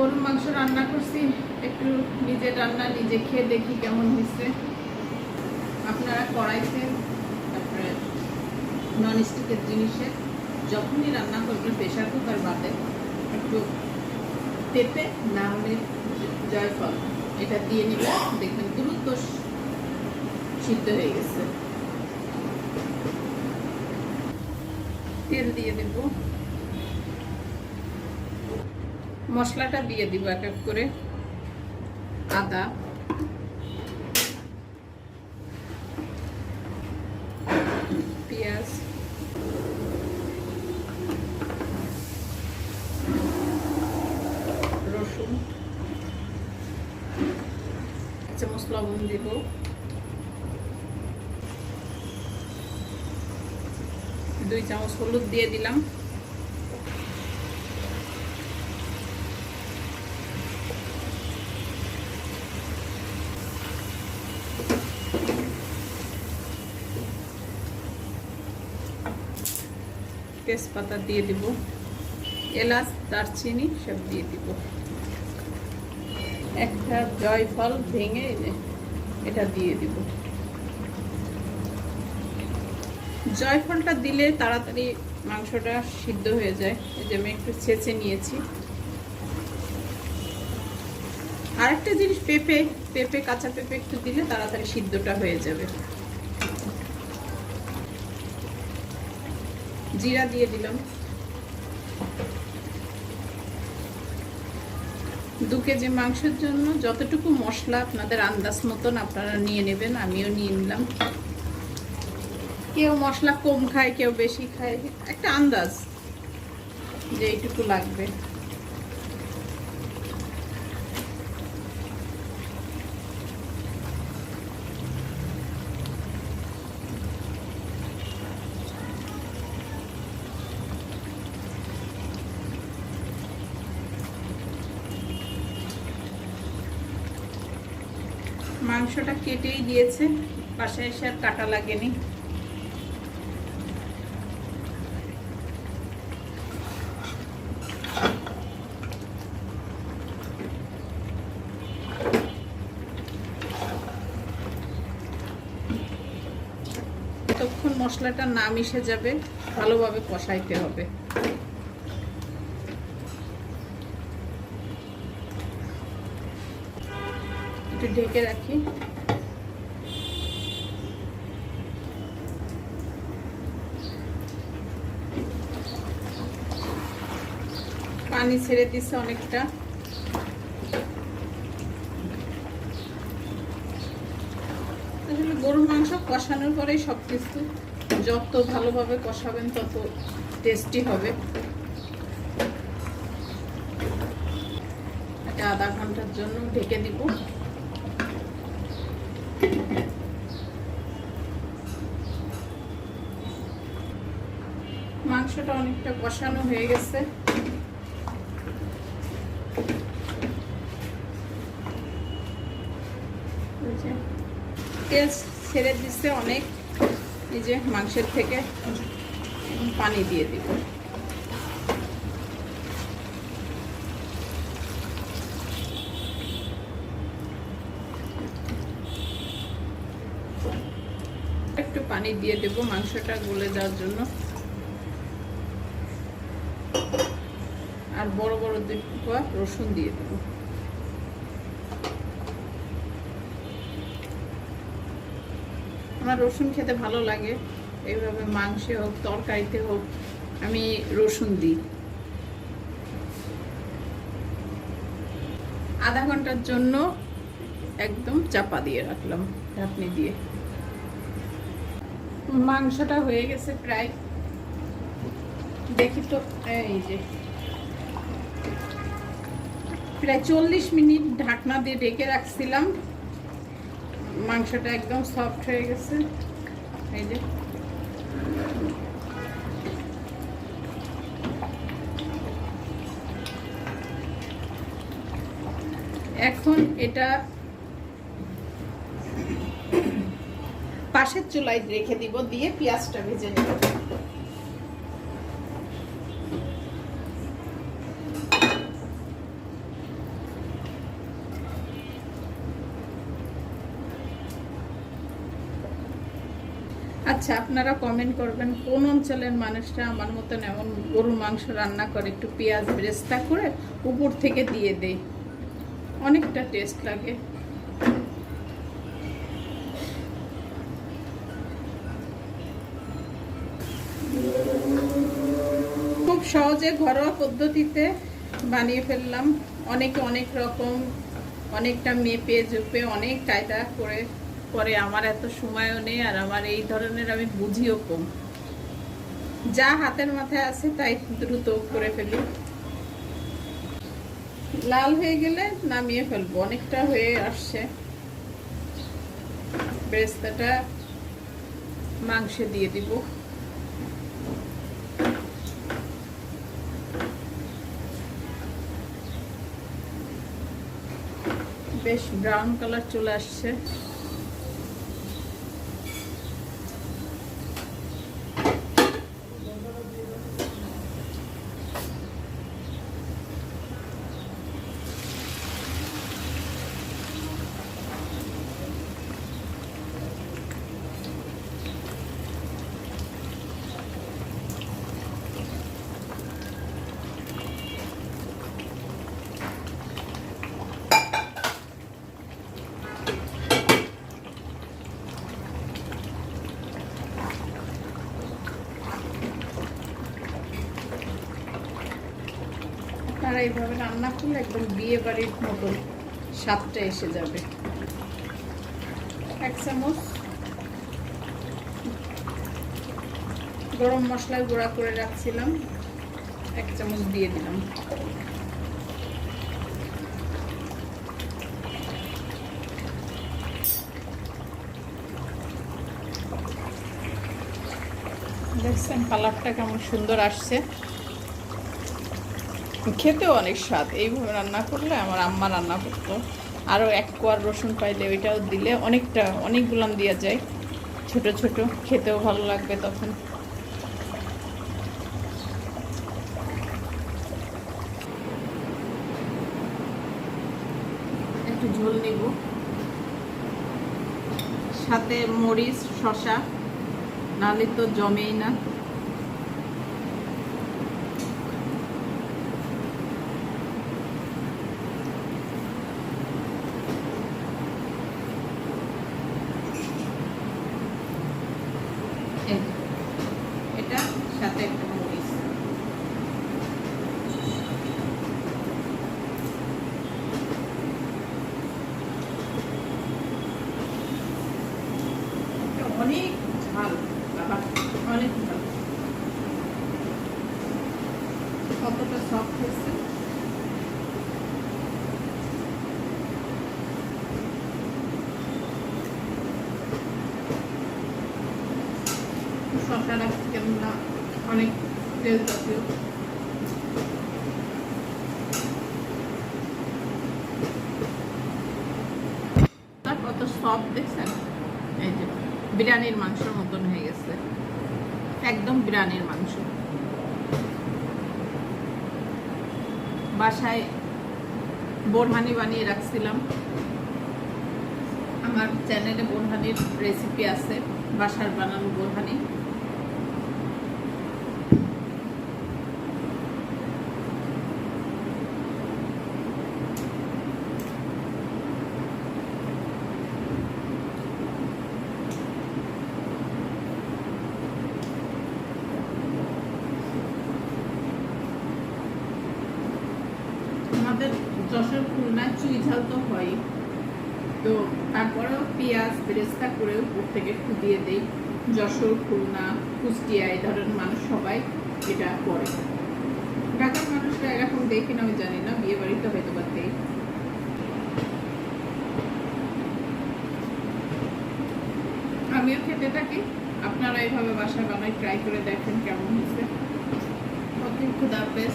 গরুর মাংস রান্না করছি, একটু নিজে রান্না, নিজে খেয়ে দেখি কেমন হয়েছে। আপনারা কড়াইতে, তারপরে নন স্টিকের জিনিসে যখনই রান্না করবেন প্রেশার কুকার বাদে একটু পেঁপে না হলে জয়ফল। এটা দিয়ে নিলে দেখবেন দ্রুত সিদ্ধ হয়ে গেছে। তেল দিয়ে দেব। মশলাটা দিয়ে দিব এক এক করে। আদা। পেঁয়াজ। রসুন। চামচ লবণ দিব। দুই চামচ হলুদ দিয়ে দিলাম। তেজপাতা দিয়ে দিব, এলাচ, দারচিনি, সব দিয়ে দিব। একটা জয়ফল ভেঙে এটা দিয়ে দিব। জয়ফলটা দিলে তাড়াতাড়ি মাংসটা সিদ্ধ হয়ে যায়। এই যে আমি একটু ছেঁচে নিয়েছি। আরেকটা জিনিস পেঁপে পেঁপে, কাঁচা পেঁপে একটু দিলে তাড়াতাড়ি সিদ্ধটা হয়ে যাবে। জিরা দিয়ে দিলাম। দু কেজি মাংসের জন্য যতটুকু মশলা আপনাদের আন্দাজ মতন আপনারা নিয়ে নেবেন, আমিও নিয়ে নিলাম। কেউ মশলা কম খায়, কেউ বেশি খায়, একটা আন্দাজ যে এইটুকু লাগবে। মাংসটা কেটেই দিয়েছে। পাশে এসে আর কাটা লাগেনি। তখন মশলাটা না মিশে যাবে, ভালোভাবে কষাইতে হবে। একটু ঢেকে রাখি। পানি ছেড়ে দিচ্ছে অনেকটা। আসলে গরুর মাংস কষানোর পরেই সব কিছু যত ভালোভাবে কষাবেন তত টেস্টি হবে। আধা ঘণ্টার জন্য ঢেকে দিব। মাংসটা অনেকটা কষানো হয়ে গেছে। ছেড়ে দিচ্ছে অনেক। এই যে মাংসের থেকে পানি দিয়ে দিব। একটু পানি দিয়ে দেবো মাংসটা গলে দেওয়ার জন্য। আর বড় বড় কোয়া রসুন দিয়ে দেবো। আমার রসুন খেতে ভালো লাগে। এইভাবে মাংসে হোক, তরকারিতে হোক, আমি রসুন দিই। আধা ঘণ্টার জন্য একদম চাপা দিয়ে রাখলাম, ঢাকনি দিয়ে। মাংসটা হয়ে গেছে প্রায় দেখি তো, এই যে। প্রায় চল্লিশ মিনিট ঢাকনা দিয়ে ঢেকে রাখছিলাম। মাংসটা একদম সফট হয়ে গেছে। এই যে। এখন এটা পাশের চুলায় রেখে দিব, দিয়ে পেঁয়াজটা ভেজে নেব। আচ্ছা আপনারা কমেন্ট করবেন কোন অঞ্চলের মানুষরা আমার মতন এমন গরুর মাংস রান্না করে, একটু পেঁয়াজ বেরেস্তা করে উপর থেকে দিয়ে দেয় অনেকটা টেস্ট লাগে। খুব সহজে ঘরোয়া পদ্ধতিতে বানিয়ে ফেললাম। অনেকে অনেক রকম, অনেকটা মেপে জুপে অনেক কায়দা করে করে আমার এত সময়ও নেই আর আমার এই ধরনের আমি বুঝিও কম। যা হাতের মাথায় আছে তাই দ্রুত করে ফেলি। লাল হয়ে গেলে নামিয়ে ফেলব, অনেকটা হয়ে আসছে। বেরেস্তাটা মাংসে দিয়ে দিব। বেশ ব্রাউন কালার চলে আসছে। আপনারা এইভাবে রান্না করলে একদম বিয়ে বাড়ির মতন স্বাদটা এসে যাবে। এক চামচ গরম মশলা গুঁড়া করে রাখছিলাম, এক চামচ দিয়ে দিলাম। দেখছেন কালারটা কেমন সুন্দর আসছে। খেতেও অনেক স্বাদ। এইভাবে রান্না করলে আমার আম্মা রান্না করতো। আরও এক কোয়ার রসুন পাইলে ওইটাও দিলে অনেকটা অনেকগুলান দেওয়া যায়। ছোট ছোট, খেতেও ভালো লাগবে তখন। একটু ঝোল নিব। সাথে মরিচ শশা নালে তো জমেই না এই যে, এটা সাথে একটা মরিচ এটা অনেক ঝাল বাবা অনেক ঝাল কতটা সফট হয়েছে রাখছি কেমন না অনেক কত সফট দেখছেন? এই যে, বিরিয়ানির মাংসের মতন হয়ে গেছে। একদম বিরিয়ানির মাংস। বাসায় বোরহানি বানিয়ে রাখছিলাম। আমার চ্যানেলে বোরহানির রেসিপি আছে। বাসার বানানো বোরহানি। আমাদের যশোর খুলনায় চুই ঝাল তো হয় তো তারপরেও পেঁয়াজ বেরেস্তা উপর থেকে দিয়ে দিই। যশোর, খুলনা, কুষ্টিয়া, এই ধরনের মানুষ সবাই এটা করে। ঢাকার মানুষরা এরকম দেখি না আমি জানি না, বিয়ে বাড়িতে হয়তো বা দেই আমিও খেতে থাকি। আপনারা এইভাবে বাসায় বানাই ট্রাই করে দেখেন কেমন হয়েছে। ওকে খুদা হাফেজ